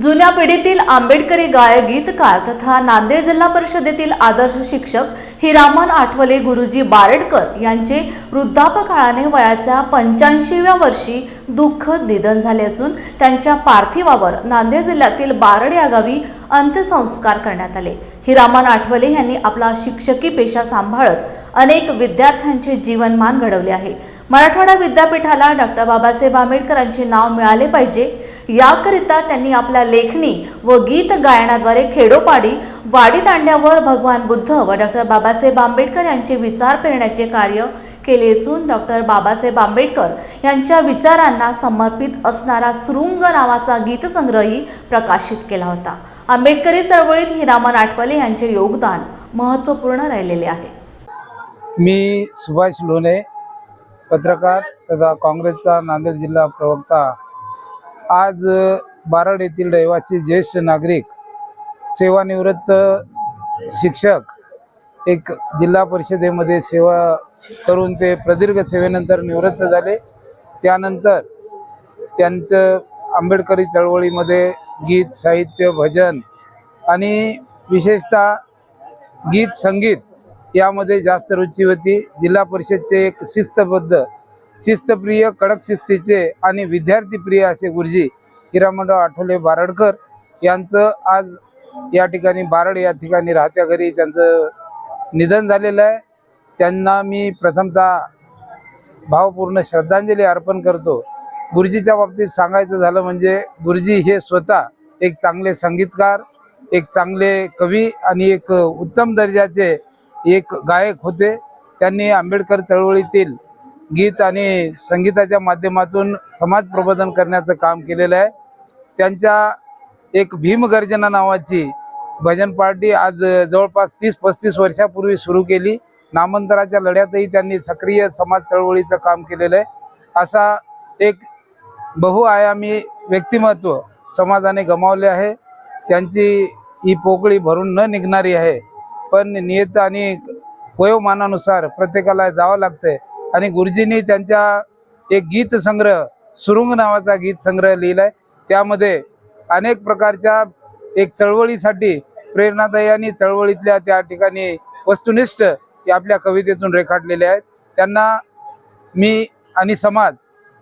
जुन्या पिढीतील आंबेडकरी गायक गीतकार तथा नांदेड जिल्हा परिषदेतील आदर्श शिक्षक हिरामन आठवले गुरुजी बारडकर यांचे वृद्धापकाळाने वयाच्या पंच्याऐंशीव्या वर्षी दुःखद निधन झाले असून त्यांच्या पार्थिवावर नांदेड जिल्ह्यातील बारड या गावी अंत्यसंस्कार करण्यात आले. हिरामन आठवले यांनी आपला शिक्षकी पेशा सांभाळत अनेक विद्यार्थ्यांचे जीवनमान घडवले आहे. मराठवाडा विद्यापीठाला डॉक्टर बाबासाहेब आंबेडकरांचे नाव मिळाले पाहिजे याकरिता त्यांनी आपल्या लेखणी व गीत गायनाद्वारे खेडोपाडी वाडी तांड्यावर भगवान बुद्ध व डॉक्टर बाबासाहेब आंबेडकर यांचे विचार पेरण्याचे कार्य केले असून डॉक्टर बाबासाहेब आंबेडकर यांच्या विचारांना समर्पित असणारा सुरुंग नावाचा गीतसंग्रही प्रकाशित केला होता. आंबेडकरी चळवळीत हिरामन आठवले यांचे योगदान महत्त्वपूर्ण राहिलेले आहे. मी सुभाष लोणे पत्रकार तथा काँग्रेसचा नांदेड जिल्हा प्रवक्ता. आज बारड येथील रहिवासी ज्येष्ठ नागरिक सेवानिवृत्त शिक्षक एक जिल्हा परिषदेमध्ये सेवा करून ते प्रदीर्घ सेवेनंतर निवृत्त झाले. त्यानंतर त्यांचं आंबेडकरी चळवळीमध्ये गीत साहित्य भजन आणि विशेषतः गीत संगीत यामध्ये जास्त रुची होती. जिल्हा परिषदचे एक शिस्तबद्ध शिस्तप्रिय कडक शिस्तीचे आणि विद्यार्थीप्रिय असे गुरुजी हिरामणराव आठवले बारडकर यांचं आज या ठिकाणी बारड या ठिकाणी राहत्या घरी त्यांचं निधन झालेलं आहे. त्यांना मी प्रथमतः भावपूर्ण श्रद्धांजली अर्पण करतो. गुरुजीच्या बाबतीत सांगायचं झालं म्हणजे गुरुजी हे स्वतः एक चांगले संगीतकार एक चांगले कवी आणि एक उत्तम दर्जाचे एक गायक होते. त्यांनी आंबेडकर चळवळीतील गीत आणि संगीताच्या माध्यमातून समाज प्रबोधन करण्याचं काम केलेलं आहे. त्यांच्या एक भीमगर्जना नावाची भजन पार्टी आज जवळपास तीस पस्तीस वर्षापूर्वी सुरू केली. नामांतराच्या लढ्यातही त्यांनी सक्रिय समाज चळवळीचं काम केलेलं आहे. असा एक बहुआयामी व्यक्तिमत्व समाजाने गमावले आहे. त्यांची ही पोकळी भरून न निघणारी आहे. पण नियत आणि वयोमानानुसार प्रत्येकाला जावं लागतंय. आणि गुरुजींनी त्यांच्या एक गीत संग्रह सुरुंग नावाचा गीत संग्रह लिहिलाय. त्यामध्ये अनेक प्रकारच्या एक चळवळीसाठी प्रेरणादायी आणि चळवळीतल्या त्या ठिकाणी वस्तुनिष्ठ ते आपल्या कवितेतून रेखाटलेले आहेत. त्यांना मी आणि समाज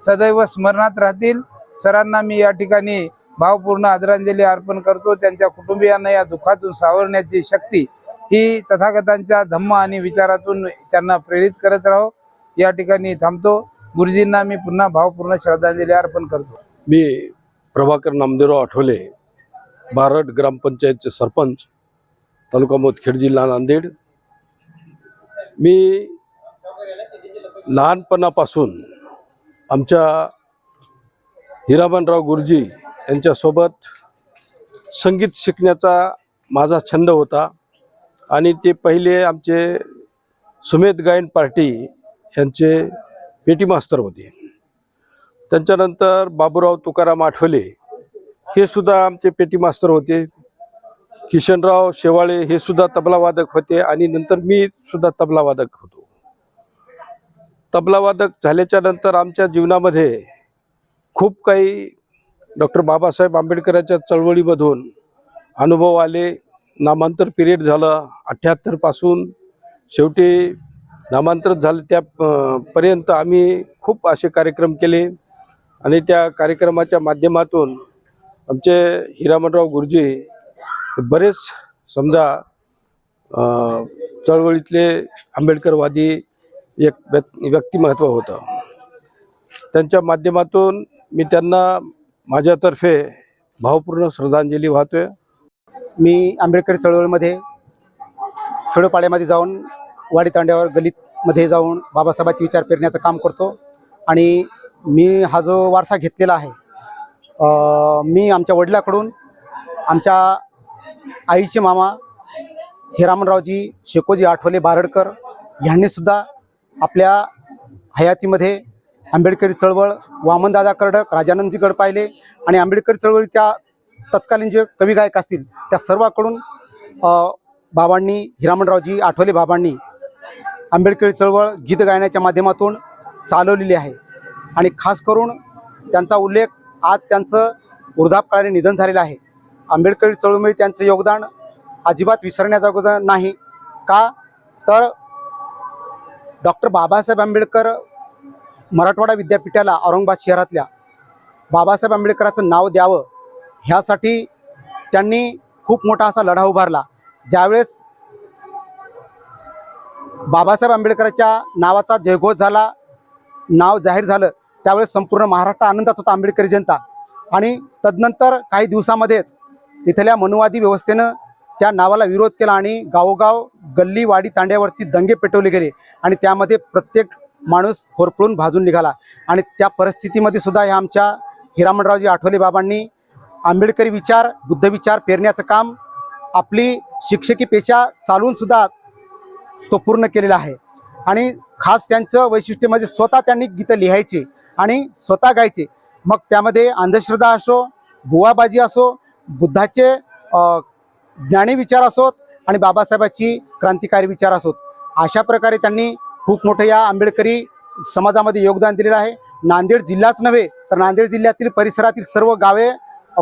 सदैव स्मरणात राहतील. सरांना मी या ठिकाणी भावपूर्ण आदरांजली अर्पण करतो. त्यांच्या कुटुंबियांना या दुःखातून सावरण्याची शक्ती ही तथागतांच्या धम्म आणि विचारातून त्यांना प्रेरित करत राहो. या ठिकाणी थांबतो. गुरुजींना मी पुन्हा भावपूर्ण श्रद्धांजली अर्पण करतो. मी प्रभाकर नामदेवराव आठवले भारत ग्रामपंचायतचे सरपंच तालुका मोदखेड जिल्हा नांदेड. मी लहानपणापासून आमच्या हिरामनराव गुरुजी यांच्यासोबत संगीत शिकण्याचा माझा छंद होता आणि ते पहिले आमचे सुमेध गायन पार्टी यांचे पेटी मास्तर होते. त्यांच्यानंतर बाबूराव तुकाराम आठवले हे सुद्धा आमचे पेटी मास्तर होते. किशनराव शेवाळे हे सुद्धा तबलावादक होते आणि नंतर मी सुद्धा तबलावादक होतो. तबलावादक झाल्याच्यानंतर आमच्या जीवनामध्ये खूप काही डॉक्टर बाबासाहेब आंबेडकरांच्या चळवळीमधून अनुभव आले. नामांतर पिरियड झालं अठ्ठ्याहत्तरपासून शेवटी नामांतर झालं त्या पर्यंत आम्ही खूप असे कार्यक्रम केले आणि त्या कार्यक्रमाच्या माध्यमातून आमचे हिरामणराव गुरुजी बरेच समजा चळवळीतले आंबेडकरवादी एक व्यक्तिमत्व होतं. त्यांच्या माध्यमातून मी त्यांना माझ्यातर्फे भावपूर्ण श्रद्धांजली वाहतोय. मी आंबेडकरी चळवळीमध्ये खेडोपाड्यामध्ये जाऊन वाडी तांड्यावर गलीतमध्ये जाऊन बाबासाहेबांचे विचार पेरण्याचं काम करतो. आणि मी हा जो वारसा घेतलेला आहे मी आमच्या वडिलाकडून आमच्या आईचे मामा हिरामनरावजी शेकोजी आठवले बारडकर यांनीसुद्धा आपल्या हयातीमध्ये आंबेडकरी चळवळ वामनदादा कर्डक राजानंदजी गडपायले आणि आंबेडकरी चळवळी त्या तत्कालीन जे कवी गायक असतील त्या सर्वांकडून बाबांनी हिरामणरावजी आठवले बाबांनी आंबेडकरी चळवळ गीत गायनाच्या माध्यमातून चालवलेली आहे. आणि खास करून त्यांचा उल्लेख आज त्यांचं वृद्धापकाळाने निधन झालेलं आहे. आंबेडकरी चळवळीमध्ये त्यांचं योगदान अजिबात विसरण्याजोगं नाही. का? तर डॉक्टर बाबासाहेब आंबेडकर मराठवाडा विद्यापीठाला औरंगाबाद शहरातल्या बाबासाहेब आंबेडकराचं नाव द्यावं ह्यासाठी त्यांनी खूप मोठा असा लढा उभारला. ज्यावेळेस बाबासाहेब आंबेडकरांच्या नावाचा जयघोष झाला नाव जाहीर झालं त्यावेळेस संपूर्ण महाराष्ट्र आनंदात होता आंबेडकरी जनता. आणि तदनंतर काही दिवसामध्येच इथल्या मनुवादी व्यवस्थेनं त्या नावाला विरोध केला आणि गावोगाव गल्ली वाडी तांड्यावरती दंगे पेटवले गेले आणि त्यामध्ये प्रत्येक माणूस होरपळून भाजून निघाला. आणि त्या परिस्थितीमध्ये सुद्धा ह्या आमच्या हिरामणरावजी आठवले बाबांनी आंबेडकरी विचार बुद्ध विचार पेरण्याचं काम आपली शिक्षकी पेशा चालवून सुद्धा तो पूर्ण केलेला आहे. आणि खास त्यांचं वैशिष्ट्य म्हणजे स्वतः त्यांनी गीतं लिहायचे आणि स्वतः गायचे. मग त्यामध्ये अंधश्रद्धा असो बुवाबाजी असो बुद्धाचे ज्ञानी विचार असोत आणि बाबासाहेबाची क्रांतिकारी विचार असोत. अशा प्रकारे त्यांनी खूप मोठं या आंबेडकरी समाजामध्ये योगदान दिलेलं आहे. नांदेड जिल्हाच नव्हे तर नांदेड जिल्ह्यातील परिसरातील सर्व गावे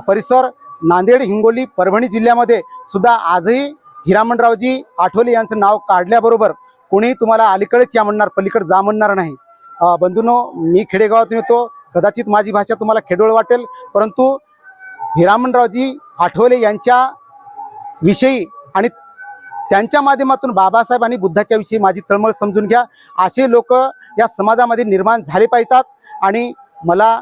परिसर नांदेड हिंगोली परभणी जिल्ह्यामध्ये सुद्धा आजही हिरामणरावजी आठवले यांचं नाव काढल्याबरोबर कोणीही तुम्हाला अलीकडेच या म्हणणार पलीकडे जा म्हणणार नाही. अ, बंधूंनो मी खेडेगावातून येतो. कदाचित माझी भाषा तुम्हाला खेडोळ वाटेल परंतु हिरामणरावजी आठवले यांच्या विषयी आणि त्यांच्या माध्यमातून बाबासाहेब आणि बुद्धाच्या विषयी माझी तळमळ समजून घ्या. असे लोक या समाजामध्ये निर्माण झाले पाहिजेत आणि मला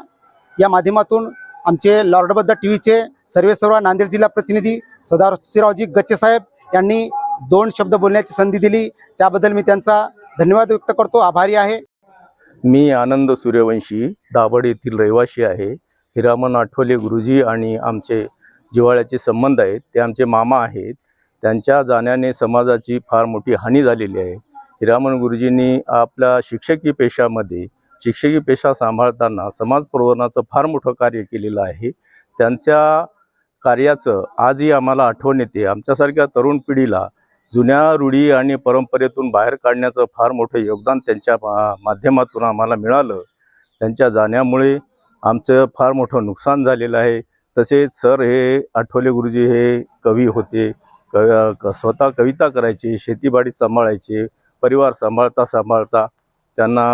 या माध्यमातून आमचे लॉर्डबद्ध टी व्हीचे सर्वे सर्व नांदेड जिल्हा प्रतिनिधी सदाशिवरावजी गच्चे साहेब यांनी दोन शब्द बोलण्याची संधी दिली. त्याबद्दल मी त्यांचा धन्यवाद व्यक्त करतो. आभारी आहे. मी आनंद सूर्यवंशी दाभड येथील रहिवासी आहे. हिरामन आठवले गुरुजी आणि आमचे जिव्हाळ्याचे संबंध आहेत ते आमचे मामा आहेत. त्यांच्या जाण्याने समाजाची फार मोठी हानी झालेली आहे. हिरामन गुरुजींनी आपल्या शिक्षकी पेशामध्ये शिक्षकी पेशा सांभाळताना समाज प्रबोधनाचं फार मोठं कार्य केलेलं आहे. त्यांच्या कार्याचं आजही आम्हाला आठवण येते. आमच्यासारख्या तरुण पिढीला जुन्या रूढी आणि परंपरेतून बाहेर काढण्याचं फार मोठं योगदान त्यांच्या मा माध्यमातून आम्हाला मिळालं. त्यांच्या जाण्यामुळे आमचं फार मोठं नुकसान झालेलं आहे. तसेच सर हे आठवले गुरुजी हे कवी होते. क क- स्वतः कविता करायचे शेतीबाडी सांभाळायचे परिवार सांभाळता सांभाळता त्यांना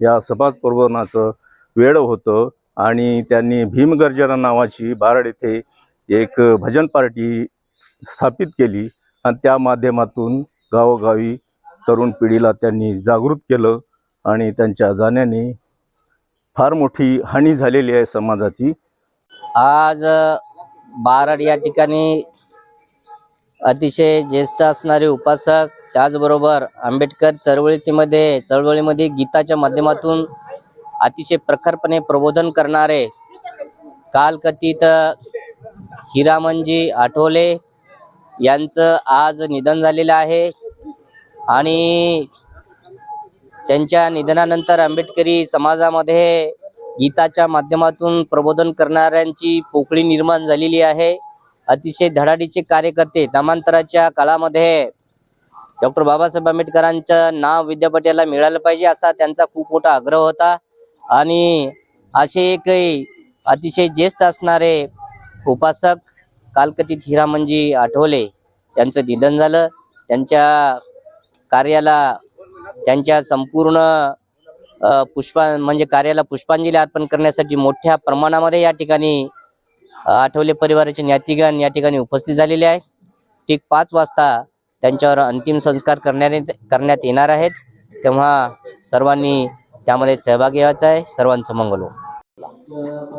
या समाज प्रबोधनाचं वेळ होतं आणि त्यांनी भीमगर्जना नावाची बारड येथे एक भजन पार्टी स्थापित केली आणि त्या माध्यमातून गावोगावी तरुण पिढीला त्यांनी जागृत केलं आणि त्यांच्या जाण्याने फार मोठी हानी झालेली आहे समाजाची. आज अ, बारड या ठिकाणी अतिशय ज्येष्ठ असणारे उपासक त्याचबरोबर आंबेडकर चळवळीमध्ये चळवळीमध्ये गीताच्या माध्यमातून अतिशय प्रखरपणे प्रबोधन करणारे कालकथित हिरामनजी आठवले यांचं आज निधन झालेलं आहे. आणि त्यांच्या निधनानंतर आंबेडकरी समाजामध्ये गीताच्या माध्यमातून प्रबोधन करणाऱ्यांची पोकळी निर्माण झालेली आहे. अतिशय धडाडीचे कार्यकर्ते नामांतराच्या काळामध्ये डॉक्टर बाबासाहेब आंबेडकरांचं नाव विद्यापीठाला मिळालं पाहिजे असा त्यांचा खूप मोठा आग्रह होता. आणि असे एक अतिशय ज्येष्ठ असणारे उपासक कालकथित हिरामनजी आठवले यांचं निधन झालं. त्यांच्या कार्याला त्यांच्या संपूर्ण पुष्पा म्हणजे कार्याला पुष्पांजली अर्पण करण्यासाठी मोठ्या प्रमाणामध्ये या ठिकाणी आठवले परिवाराचे ज्ञातिगण या ठिकाणी उपस्थित झालेले आहे ठीक पाच वाजता त्यांच्यावर अंतिम संस्कार करण्यात करण्यात येणार आहेत. तेव्हा सर्वांनी त्यामध्ये सहभागी व्हायचा आहे. सर्वांचं मंगल हो.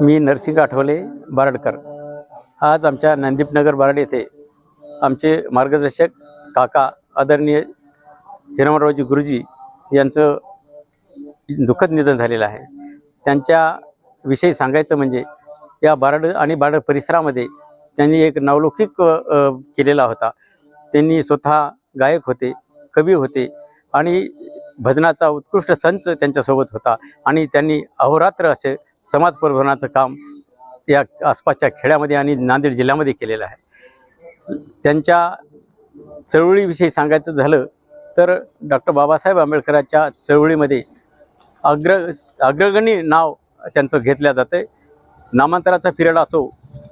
मी नरसिंग आठवले बारडकर. आज आमच्या नंदीपनगर बारड येथे आमचे मार्गदर्शक काका आदरणीय हिरमरावजी गुरुजी यांचं दुःखद निधन झालेलं आहे. त्यांच्या विषयी सांगायचं म्हणजे या बारड आणि बारड परिसरामध्ये त्यांनी एक नावलौकिक केलेला होता. त्यांनी स्वतः गायक होते कवी होते आणि भजनाचा उत्कृष्ट संच त्यांच्यासोबत होता आणि त्यांनी अहोरात्र असे समाज प्रबोधनाचं काम या आसपासच्या खेड्यामध्ये आणि नांदेड जिल्ह्यामध्ये केलेलं आहे. त्यांच्या चळवळीविषयी सांगायचं झालं तर डॉक्टर बाबासाहेब आंबेडकरांच्या चळवळीमध्ये अग्र अग्रगणी नाव त्यांचं घेतलं जातं नामांतराचा पिरियड असो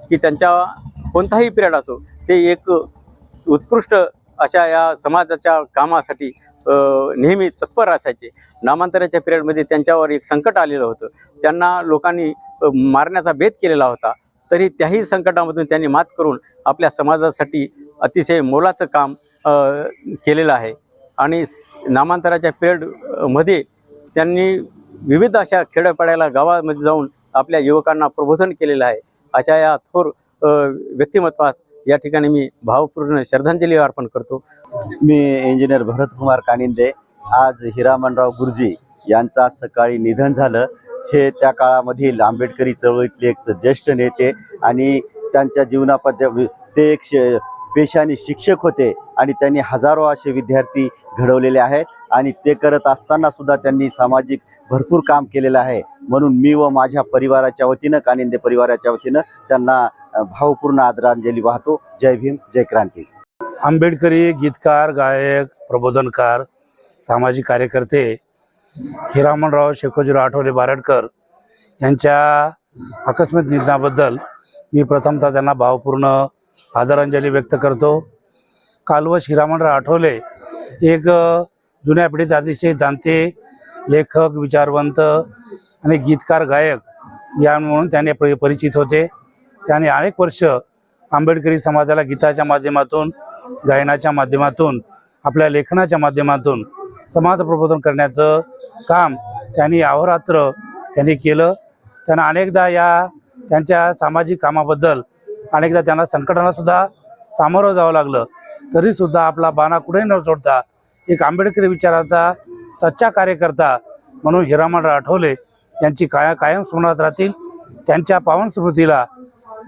की त्यांच्या कोणताही पिरियड असो ते एक उत्कृष्ट अशा या समाजाच्या कामासाठी नेहमी तत्पर असायचे. नामांतराच्या पिरियडमध्ये त्यांच्यावर एक संकट आलेलं होतं. त्यांना लोकांनी मारण्याचा भेद केलेला होता. तरी त्याही संकटामधून त्यांनी मात करून आपल्या समाजासाठी अतिशय मोलाचं काम केलेलं आहे. आणि नामांतराच्या पिरियडमध्ये त्यांनी विविध अशा खेड्यापाड्याला गावामध्ये जाऊन आपल्या युवकांना प्रबोधन केलेलं आहे. अशा या थोर व्यक्तिमत्वास या ठिकाणी मी भावपूर्ण श्रद्धांजली अर्पण करतो. मी इंजिनियर भरतकुमार कानिंदे आज हिरामनराव गुरुजी यांचा सकाळी निधन झालं. हे त्या काळामधील आंबेडकरी चळवळीतले एक ज्येष्ठ नेते आणि त्यांच्या जीवनापद्य ते एक पेशाने शिक्षक होते आणि त्यांनी हजारो असे विद्यार्थी घडवलेले आहेत आणि ते करत असताना सुद्धा त्यांनी सामाजिक भरपूर काम केलेलं आहे. म्हणून मी व माझ्या परिवाराच्या वतीनं कानिंदे परिवाराच्या वतीनं त्यांना भावपूर्ण आदरांजली वाहतो. जय भीम जय क्रांती. आंबेडकरी गीतकार गायक प्रबोधनकार सामाजिक कार्यकर्ते हिरामणराव शेखोजीराव आठवले बारडकर यांच्या आकस्मिक निधनाबद्दल मी प्रथमतः त्यांना भावपूर्ण आदरांजली व्यक्त करतो. कालव शिरामणराव आठवले एक जुन्या पिढीत अतिशय जाणते लेखक विचारवंत आणि गीतकार गायक या म्हणून त्याने परि परिचित होते. त्याने अनेक वर्ष आंबेडकरी समाजाला गीताच्या माध्यमातून गायनाच्या माध्यमातून आपल्या लेखनाच्या माध्यमातून समाज प्रबोधन करण्याचं काम त्यांनी अहोरात्र त्यांनी केलं. त्यांना अनेकदा या त्यांच्या सामाजिक कामाबद्दल अनेकदा त्यांना संकटांना सुद्धा सामोरं जावं लागलं. तरीसुद्धा आपला बाणा कुठेही न सोडता एक आंबेडकरी विचाराचा सच्चा कार्यकर्ता म्हणून हिरामण आठवले यांची काया कायम स्मरणात राहतील. त्यांच्या पावन स्मृतीला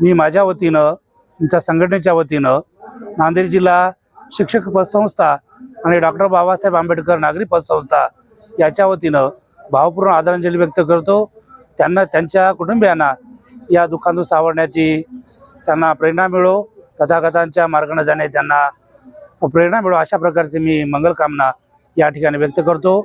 मी माझ्या वतीनं तुमच्या संघटनेच्या वतीनं नांदेड जिल्हा शिक्षक पतसंस्था आणि डॉक्टर बाबासाहेब आंबेडकर नागरी पतसंस्था याच्या वतीनं भावपूर्ण आदरांजली व्यक्त करतो. त्यांना त्यांच्या कुटुंबियांना या दुःखातून सावरण्याची त्यांना प्रेरणा मिळो. कथाकथांच्या मार्गाने जाणे त्यांना प्रेरणा मिळो. अशा प्रकारची मी मंगलकामना या ठिकाणी व्यक्त करतो.